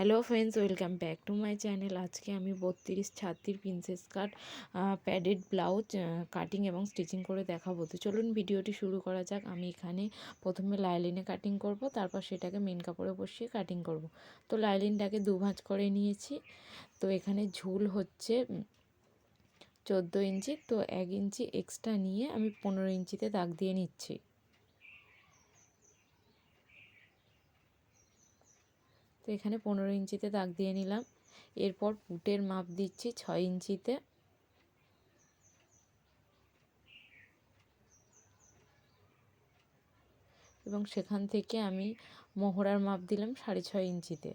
Hello friends welcome back to my channel আজকে আমি বত্রিশ ছাত্রীর princess cut padded blouse cutting এবং স্টিচিং করে দেখাবো। তো চলুন ভিডিওটি শুরু করা যাক। আমি এখানে প্রথমে লাইলিনে কাটিং করব, তারপর সেটাকে মেন কাপড়ে বসিয়ে কাটিং করব। তো লাইলিনটাকে দু ভাঁজ করে নিয়েছি। তো এখানে ঝুল হচ্ছে চোদ্দ ইঞ্চি, তো এক ইঞ্চি এক্সট্রা নিয়ে আমি পনেরো ইঞ্চিতে দাগ দিয়ে নিচ্ছি। তো এখানে পনেরো ইঞ্চিতে দাগ দিয়ে নিলাম। এরপর পুটের মাপ দিচ্ছি ছয় ইঞ্চিতে। এবং সেখান থেকে আমি মোহরার মাপ দিলাম সাড়ে ছয় ইঞ্চিতে।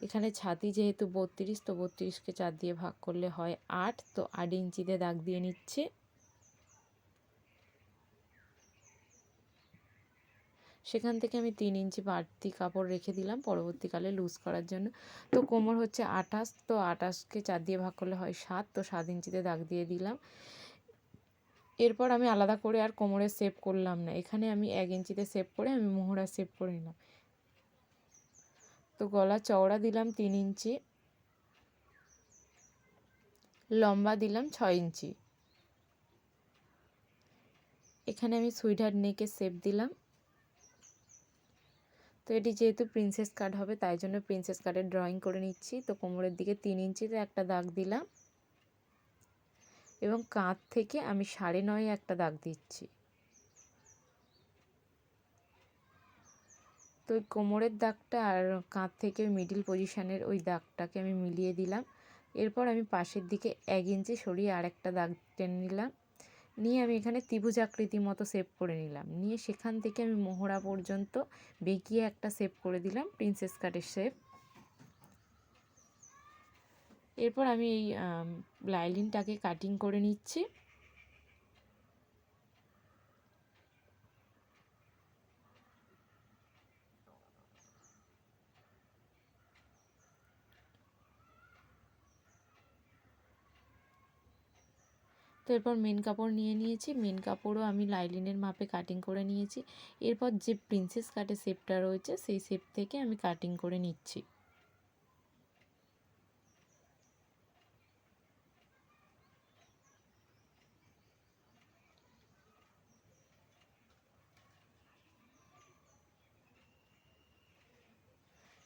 এখানে ছাতি যেহেতু বত্রিশ, তো বত্রিশকে চার দিয়ে ভাগ করলে হয় আট, তো আট ইঞ্চিতে দাগ দিয়ে নিচ্ছে। সেখান থেকে আমি তিন ইঞ্চি বাড়তি কাপড় রেখে দিলাম পরবর্তীকালে লুজ করার জন্য। তো কোমর হচ্ছে আঠাশ, তো আঠাশকে চার দিয়ে ভাগ করলে হয় সাত, তো সাত ইঞ্চিতে দাগ দিয়ে দিলাম। এরপর আমি আলাদা করে আর কোমরে সেভ করলাম না। এখানে আমি এক ইঞ্চিতে সেভ করে আমি মোহরা সেভ করে নিলাম। তো গলা চওড়া দিলাম তিন ইঞ্চি, লম্বা দিলাম ছয় ইঞ্চি। এখানে আমি সুইডার নেকে সেভ দিলাম। তো এটি যেহেতু প্রিন্সেস কাট হবে, তাই জন্য প্রিন্সেস কাটের ড্রয়িং করে নিচ্ছি। তো কোমরের দিকে তিন ইঞ্চিতে একটা দাগ দিলাম। এবং কাঁধ থেকে আমি সাড়ে নয় একটা দাগ দিচ্ছি। তো ওই কোমরের দাগটা আর কাঁধ থেকে মিডিল পজিশানের ওই দাগটাকে আমি মিলিয়ে দিলাম। এরপর আমি পাশের দিকে এক ইঞ্চি সরিয়ে আর একটা দাগ টেনে নিলাম। নিয়ে আমি এখানে ত্রিভুজ আকৃতি মতো সেভ করে নিলাম। নিয়ে সেখান থেকে আমি মোহরা পর্যন্ত বেঁকিয়ে একটা সেভ করে দিলাম প্রিন্সেস কাটের শেপ এরপর আমি এই লাইলিনটাকে কাটিং করে নিচ্ছি। তো এরপর মেন কাপড় নিয়ে নিয়েছি। মেন কাপড়ও আমি লাইলিনের মাপে কাটিং করে নিয়েছি। এরপর যে প্রিন্সেস কাটে শেপটা রয়েছে, সেই শেপ থেকে আমি কাটিং করে নিচ্ছি।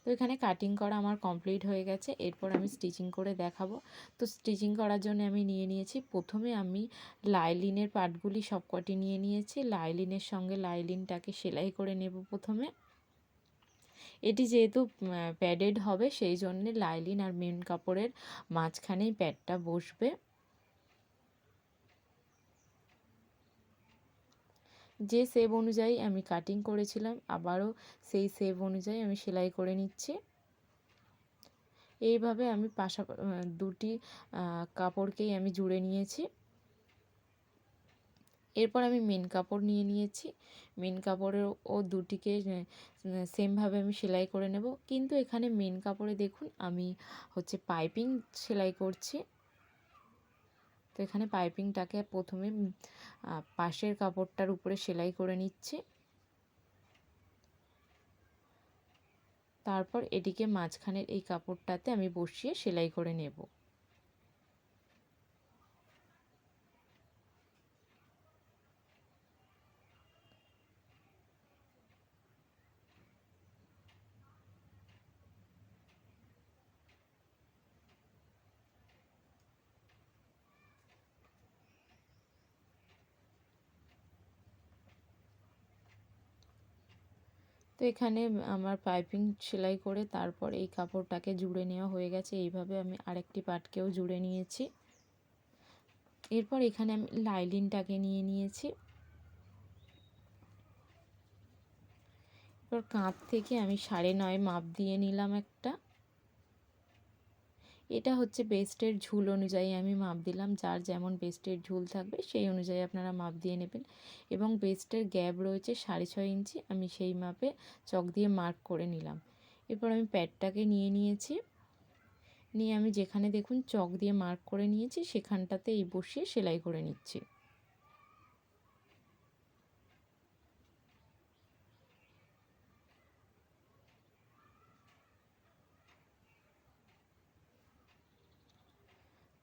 তো এখানে কাটিং করা আমার কমপ্লিট হয়ে গেছে। এরপর আমি স্টিচিং করে দেখাবো। তো স্টিচিং করার জন্য আমি নিয়ে নিয়েছি, প্রথমে আমি লাইলিনের পার্টগুলি সবকটি নিয়ে নিয়েছি। লাইলিনের সঙ্গে লাইলিনটাকে সেলাই করে নেব প্রথমে। এটি যেহেতু প্যাডেড হবে, সেই জন্যে লাইলিন আর মেন কাপড়ের মাঝখানেই প্যাডটা বসবে। যে সেভ অনুযায়ী আমি কাটিং করেছিলাম, আবারও সেই সেভ অনুযায়ী আমি সেলাই করে নিচ্ছি। এইভাবে আমি পাশা, দুটি কাপড়কেই আমি জুড়ে নিয়েছি। এরপর আমি মেন কাপড় নিয়ে নিয়েছি। মেন কাপড়ের ও দুটিকে সেমভাবে আমি সেলাই করে নেব। কিন্তু এখানে মেন কাপড়ে দেখুন, আমি হচ্ছে পাইপিং সেলাই করছি। তো এখানে পাইপিংটাকে প্রথমে পাশের কাপড়টার উপরে সেলাই করে নিচ্ছি। তারপর এটিকে মাঝখানের এই কাপড়টাতে আমি বসিয়ে সেলাই করে নেব। তো এখানে আমার পাইপিং সেলাই করে তারপর এই কাপড়টাকে জুড়ে নেওয়া হয়ে গেছে। এইভাবে আমি আরেকটি পাটকেও জুড়ে নিয়েছি। এরপর এখানে আমি লাইলিনটাকে নিয়ে নিয়েছি। এরপর কাঁধ থেকে আমি সাড়ে নয় মাপ দিয়ে নিলাম একটা। এটা হচ্ছে বেস্টের ঝুল অনুযায়ী আমি মাপ দিলাম। যার যেমন বেস্টের ঝুল থাকবে, সেই অনুযায়ী আপনারা মাপ দিয়ে নেবেন। এবং বেস্টের গ্যাপ রয়েছে সাড়ে ছয় ইঞ্চি আমি সেই মাপে চক দিয়ে মার্ক করে নিলাম। এরপর আমি প্যাডটাকে নিয়ে নিয়েছি। নিয়ে আমি যেখানে দেখুন চক দিয়ে মার্ক করে নিয়েছি সেখানটাতে এই বসিয়ে সেলাই করে নিচ্ছি।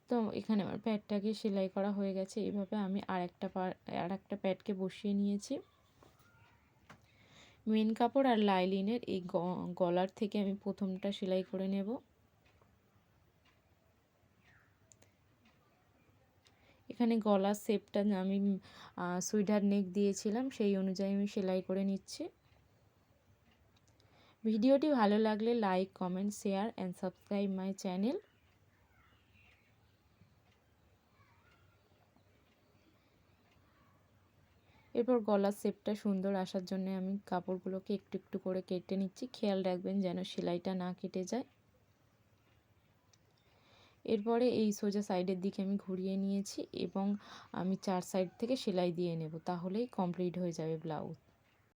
তো এখানে আমার প্যাডটাকে সেলাই করা হয়ে গেছে। এভাবে আমি আর একটা আর একটা প্যাডকে বসিয়ে নিয়েছি। মেন কাপড় আর লাইলিনের এই গলার থেকে আমি প্রথমটা সেলাই করে নেব। এখানে গলার শেপটা আমি সুইডার নেক দিয়েছিলাম, সেই অনুযায়ী আমি সেলাই করে নিচ্ছি। ভিডিওটি ভালো লাগলে like, comment, share, and subscribe my channel. এরপর গলার শেপটা সুন্দর আসার জন্য আমি কাপড়গুলোকে একটু একটু করে কেটে নিচ্ছি। খেয়াল রাখবেন যেন সেলাইটা না কেটে যায়। এরপরে এই সোজা সাইডের দিকে আমি ঘুরিয়ে নিয়েছি এবং আমি চার সাইড থেকে সেলাই দিয়ে নেব, তাহলেই কমপ্লিট হয়ে যাবে ব্লাউজ।